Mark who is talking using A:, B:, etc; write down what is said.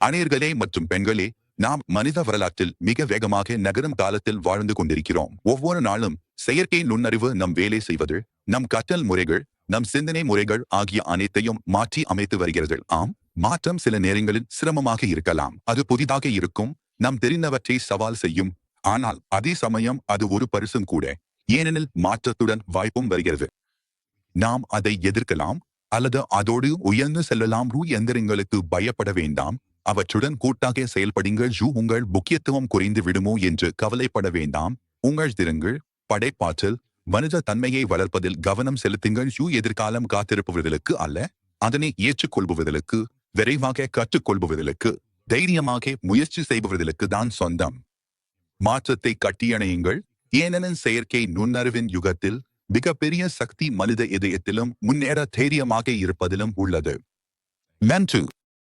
A: அணையர்களே மற்றும் பெண்களே நாம் மனித வரலாற்றில் மிக வேகமாக நகரும் காலத்தில் வாழ்ந்து கொண்டிருக்கிறோம். ஒவ்வொரு நாளும் செயற்கை நுண்ணறிவு நம் வேலை செய்வது நம் கற்றல் முறைகள் நம் சிந்தனை முறைகள் ஆகிய அனைத்தையும் மாற்றி அமைத்து வருகிறது. ஆம் மாற்றம் சில நேரங்களில் சிரமமாக இருக்கலாம். அது புதிதாக இருக்கும் நாம் தெரிந்தவற்றை சவால் செய்யும். ஆனால் அதே சமயம் அது ஒரு பரிசும் கூட ஏனெனில் மாற்றத்துடன் வாய்ப்பும் வருகிறது. நாம் அதை எதிர்க்கலாம் அல்லது அதோடு உயர்ந்து செல்லலாம். ரூ எந்திரங்களுக்கு பயப்பட வேண்டாம். அவற்றுடன் கூட்டாக செயல்படுங்கள். ஜூ உங்கள் முக்கியத்துவம் குறைந்து விடுமோ என்று கவலைப்பட வேண்டாம். உங்கள் திறங்கள் படைப்பாற்றல் மனித தன்மையை வளர்ப்பதில் கவனம் செலுத்துங்கள். ஜூ எதிர்காலம் காத்திருப்பவர்களுக்கு அல்ல அதனை ஏற்றுக்கொள்பவர்களுக்கு விரைவாக கற்றுக்கொள்பவர்களுக்கு தைரியமாக முயற்சி செய்பவர்களுக்கு தான் சொந்தம். மாற்றத்தை கட்டியணையுங்கள். ஏனெனும் செயற்கை நுண்ணறிவின் யுகத்தில் மிகப்பெரிய சக்தி மனித இதயத்திலும் முன்னேற தைரியமாக இருப்பதிலும் உள்ளது. நன்று